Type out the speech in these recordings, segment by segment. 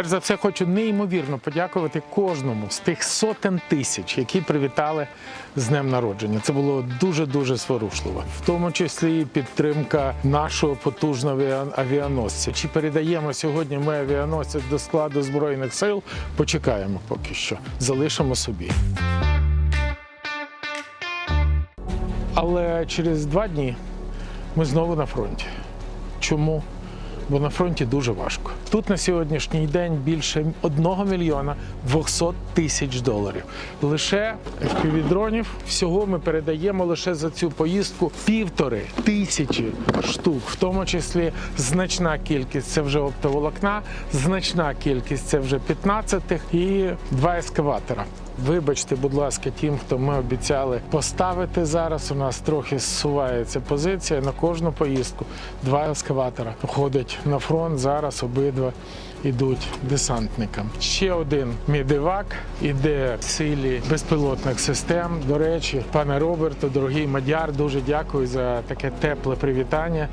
Перш за все, хочу неймовірно подякувати кожному з тих сотень тисяч, які привітали з днем народження. Це було дуже дуже зворушливо, в тому числі і підтримка нашого потужного авіаносця. Чи передаємо сьогодні ми авіаносець до складу збройних сил? Почекаємо поки що, залишимо собі. Але через два дні ми знову на фронті. Чому? Бо на фронті дуже важко. Тут на сьогоднішній день більше 1 мільйона 200 тисяч доларів. Лише FPV-дронів всього ми передаємо лише за цю поїздку півтори тисячі штук, в тому числі значна кількість це вже оптоволокна, значна кількість це вже 15 і два ескаватора. Вибачте, будь ласка, тим, хто ми обіцяли поставити зараз. У нас трохи зсувається позиція на кожну поїздку. Два ескаватора ходять на фронт. Зараз обидва йдуть десантникам. Ще один мідивак іде в силі безпілотних систем. До речі, пане Роберту, дорогий мадяр, дуже дякую за таке тепле привітання.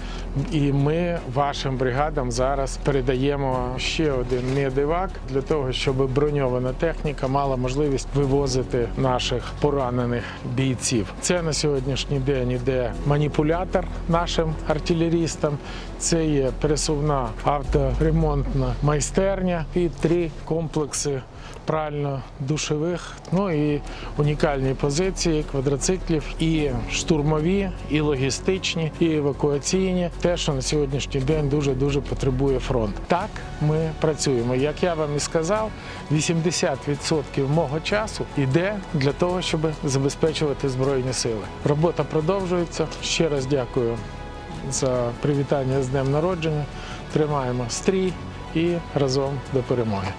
І ми вашим бригадам зараз передаємо ще один мідивак для того, щоб броньована техніка мала можливість вивозити наших поранених бійців. Це на сьогоднішній день іде маніпулятор нашим артилерістам. Це є пересувна авторемонтна майстерня і три комплекси прально-душевих, ну і унікальні позиції квадроциклів, і штурмові, і логістичні, і евакуаційні. Те, що на сьогоднішній день дуже дуже потребує фронт. Так ми працюємо. Як я вам і сказав, 80% мого часу йде для того, щоб забезпечувати збройні сили. Робота продовжується. Ще раз дякую за привітання з днем народження. Тримаємо стрій і разом до перемоги.